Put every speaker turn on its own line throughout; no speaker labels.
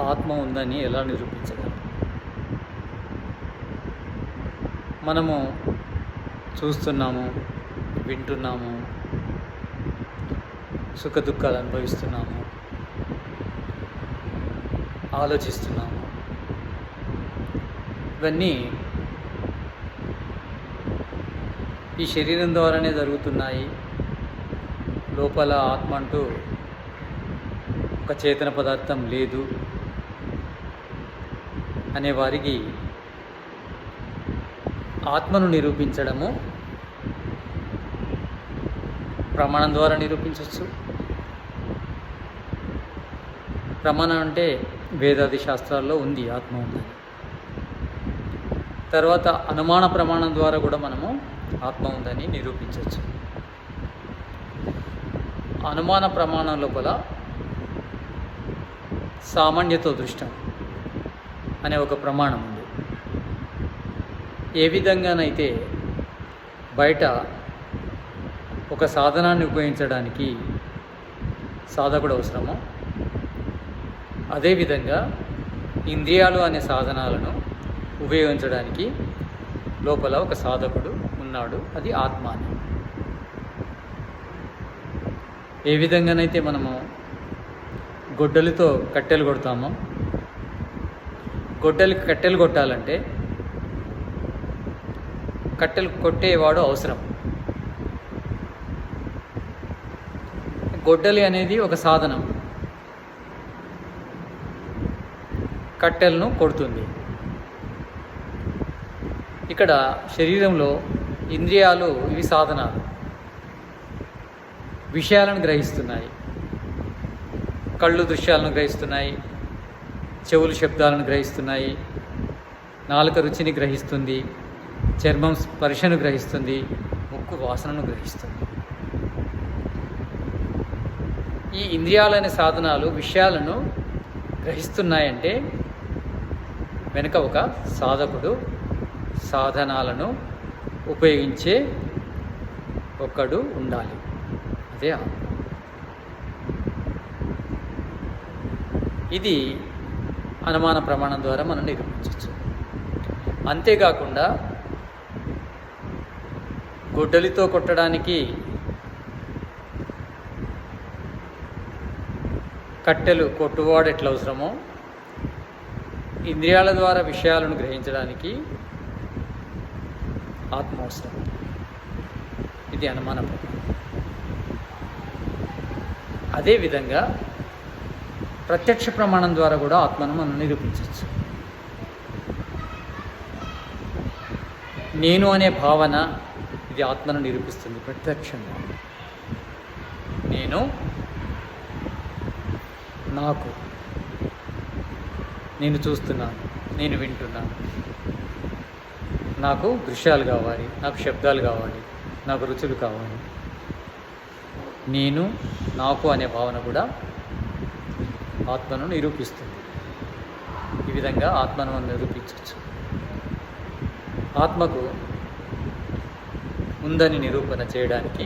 ఆత్మ ఉందని ఎలా నిరూపించగలం? మనము చూస్తున్నాము వింటున్నాము సుఖ దుఃఖాలు అనుభవిస్తున్నాము ఆలోచిస్తున్నాము. ఇవన్నీ ఈ శరీరం ద్వారానే జరుగుతున్నాయి. లోపల ఆత్మ అంటూ ఒక చేతన పదార్థం లేదు. అనే వారికి ఆత్మను నిరూపించడము ప్రమాణం ద్వారా నిరూపించవచ్చు. ప్రమాణం అంటే వేదాది శాస్త్రాల్లో ఉంది ఆత్మ ఉందని తర్వాత అనుమాన ప్రమాణం ద్వారా కూడా మనము ఆత్మ ఉందని నిరూపించవచ్చు. అనుమాన ప్రమాణం లోపల సామాన్యతో దృష్టం. అనే ఒక ప్రమాణం ఉంది. ఏ విధంగానైతే బయట ఒక సాధనాన్ని ఉపయోగించడానికి సాధకుడు అవసరమో అదేవిధంగా ఇంద్రియాలు అనే సాధనాలను ఉపయోగించడానికి లోపల ఒక సాధకుడు ఉన్నాడు. అది ఆత్మ అని ఏ విధంగానైతే మనము గొడ్డలితో కట్టెలు కొడతామో గొడ్డలికి కట్టెలు కొట్టాలంటే కట్టెలు కొట్టేవాడు అవసరం. గొడ్డలి అనేది ఒక సాధనం. కట్టెలను కొడుతుంది. ఇక్కడ శరీరంలో ఇంద్రియాలు ఇవి సాధనాలు. విషయాలను గ్రహిస్తున్నాయి. కళ్ళు దృశ్యాలను గ్రహిస్తున్నాయి. చెవులు శబ్దాలను గ్రహిస్తున్నాయి. నాలుక రుచిని గ్రహిస్తుంది. చర్మం స్పర్శను గ్రహిస్తుంది. ముక్కు వాసనను గ్రహిస్తుంది. ఈ ఇంద్రియాలనే సాధనాలు విషయాలను గ్రహిస్తున్నాయంటే వెనుక ఒక సాధకుడు సాధనాలను ఉపయోగించే ఒకడు ఉండాలి. అదే ఇది అనుమాన ప్రమాణం ద్వారా మనం నిరూపించవచ్చు. అంతేకాకుండా గొడ్డలితో కొట్టడానికి కట్టెలు కొట్టువాడు ఎట్లా అవసరమో ఇంద్రియాల ద్వారా విషయాలను గ్రహించడానికి ఆత్మ అవసరం. ఇది అనుమానం అదేవిధంగా ప్రత్యక్ష ప్రమాణం ద్వారా కూడా ఆత్మను మనం నిరూపించవచ్చు. నేను అనే భావన ఇది ఆత్మను నిరూపిస్తుంది ప్రత్యక్షంగా. నేను నాకు నేను చూస్తున్నాను నేను వింటున్నాను. నాకు దృశ్యాలు కావాలి నాకు శబ్దాలు కావాలి నాకు రుచులు కావాలి. నేను నాకు అనే భావన కూడా ఆత్మను నిరూపిస్తుంది. ఈ విధంగా ఆత్మను మనం నిరూపించవచ్చు. ఆత్మకు ఉందని నిరూపణ చేయడానికి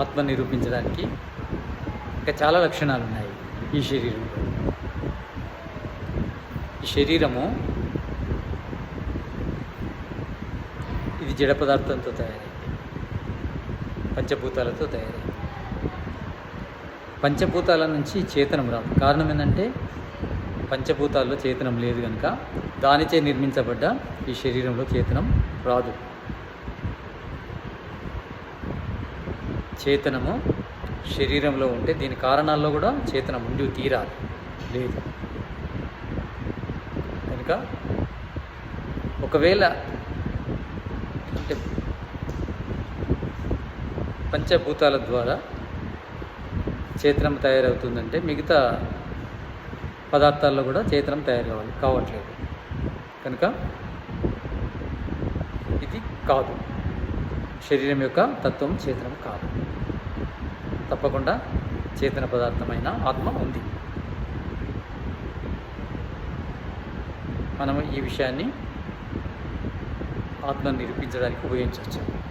ఆత్మ నిరూపించడానికి ఇంకా చాలా లక్షణాలు ఉన్నాయి ఈ శరీరంలో. ఈ శరీరము ఇది జడ పదార్థంతో తయారైంది పంచభూతాలతో తయారైంది. పంచభూతాల నుంచి చేతనం రాదు కారణం ఏంటంటే పంచభూతాల్లో చేతనం లేదు కనుక దానిచే నిర్మించబడ్డ ఈ శరీరంలో చేతనం రాదు. చేతనము శరీరంలో ఉంటే దీని కారణాల్లో కూడా చేతనం ఉండి తీరాలి. లేదు. కనుక ఒకవేళ అంటే పంచభూతాల ద్వారా చేతనం తయారవుతుందంటే మిగతా పదార్థాల్లో కూడా చేతనం తయారు కావాలి కావట్లేదు. కనుక ఇది కాదు. శరీరం యొక్క తత్వం చేతనం కాదు. తప్పకుండా చేతన పదార్థమైన ఆత్మ ఉంది. మనం ఈ విషయాన్ని ఆత్మను నిరూపించడానికి ఉపయోగించవచ్చు.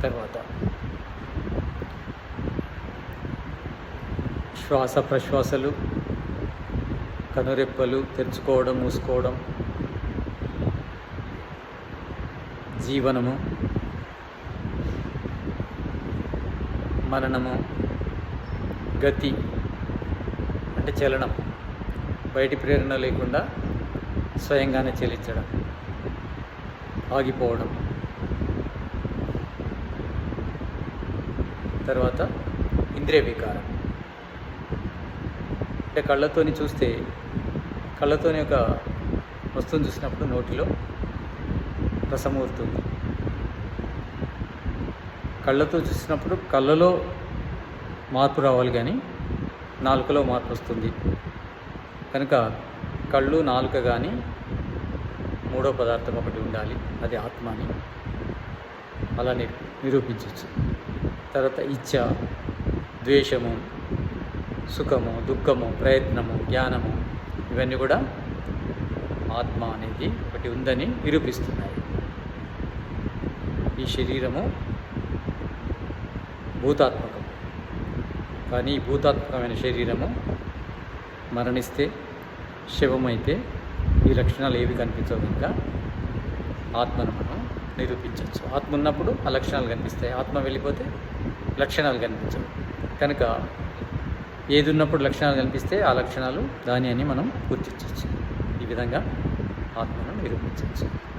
తర్వాత శ్వాస ప్రశ్వాసలు కనురెప్పలు తెరుచుకోవడం మూసుకోవడం జీవనము మరణము గతి అంటే చలనం బయటి ప్రేరణ లేకుండా స్వయంగానే చెల్లించడం ఆగిపోవడం. తర్వాత ఇంద్రియ వికారం. అంటే కళ్ళతోని చూస్తే కళ్ళతోని ఒక వస్తువుని చూసినప్పుడు నోటిలో రసమూరుతుంది కళ్ళతో చూసినప్పుడు కళ్ళలో మార్పు రావాలి కానీ నాలుకలో మార్పు వస్తుంది. కనుక కళ్ళు నాలుక కానీ మూడో పదార్థం ఒకటి ఉండాలి. అది ఆత్మ అని అలా ని- నిరూపించవచ్చు. తర్వాత ఇచ్చ ద్వేషము సుఖము దుఃఖము ప్రయత్నము జ్ఞానము ఇవన్నీ కూడా ఆత్మ అనేది ఒకటి ఉందని నిరూపిస్తున్నాయి. ఈ శరీరము భూతాత్మకం. కానీ ఈ భూతాత్మకమైన శరీరము మరణిస్తే శవమైతే ఈ లక్షణాలు ఏవి కనిపించవు ఇంకా ఆత్మను మనం నిరూపించవచ్చు. ఆత్మ ఉన్నప్పుడు ఆ లక్షణాలు కనిపిస్తాయి. ఆత్మ వెళ్ళిపోతే లక్షణాలు కనిపించవు. కనుక ఏది ఉన్నప్పుడు లక్షణాలు కనిపిస్తే ఆ లక్షణాలు దాని అని మనం గుర్తించవచ్చు. ఈ విధంగా ఆత్మను నిరూపించవచ్చు.